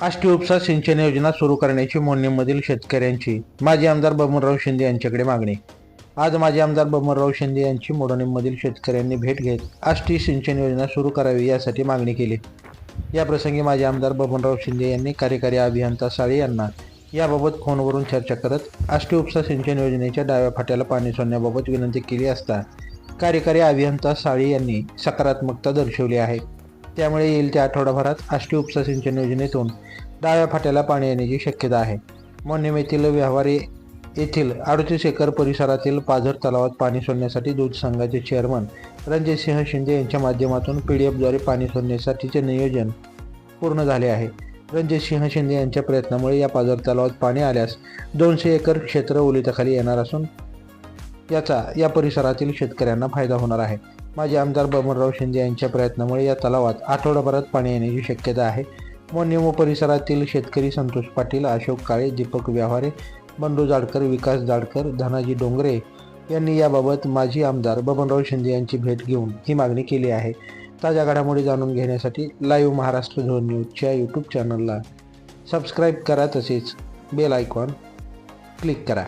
आष्टी उपसा सिंचन योजना सुरू करण्याची मोडणीमधील शेतकऱ्यांची माजी आमदार बबनराव शिंदे यांच्याकडे मागणी. आज माजी आमदार बबनराव शिंदे यांची मोडणीमधील शेतकऱ्यांनी भेट घेत आष्टी सिंचन योजना सुरू करावी यासाठी मागणी केली. याप्रसंगी माजी आमदार बबनराव शिंदे यांनी कार्यकारी अभियंता साळे यांना याबाबत फोनवरून चर्चा करत आष्टी उपसा सिंचन योजनेच्या डाव्या फाट्याला पाणी सोडण्याबाबत विनंती केली असता कार्यकारी अभियंता साळे यांनी सकारात्मकता दर्शवली आहे. त्यामुळे येईल त्या आठवडाभरात आष्टी उपसा सिंचन योजनेतून डाव्या फाट्याला पाणी येण्याची शक्यता आहे. मोन्नेम येथील व्यवहारी येथील अडतीस एकर परिसरातील पाझर तलावात पाणी सोडण्यासाठी दूध संघाचे चेअरमन रणजितसिंह शिंदे यांच्या माध्यमातून पी डी एफद्वारे पाणी सोडण्यासाठीचे नियोजन पूर्ण झाले आहे. रणजितसिंह शिंदे यांच्या प्रयत्नामुळे या पाझर तलावात पाणी आल्यास दोनशे एकर क्षेत्र ओलिताखाली येणार असून याचा या परिसरातील शेतकऱ्यांना फायदा होणार आहे. माजी आमदार बबनराव शिंदे यांच्या प्रयत्नामुळे या तलावात आठवडाभरात पाणी येण्याची शक्यता आहे. मोन्यमो परिसरातील शेतकरी संतोष पाटील अशोक काळे दीपक व्यवहारे बंडू जाडकर विकास जाडकर धनाजी डोंगरे यांनी याबाबत माजी आमदार बबनराव शिंदे यांची भेट घेऊन ही मागणी केली आहे. ताज्या घडामोडी जाणून घेण्यासाठी लाईव्ह महाराष्ट्र झोन न्यूजच्या यूट्यूब चॅनलला सबस्क्राईब करा तसेच बेल आयकॉन क्लिक करा.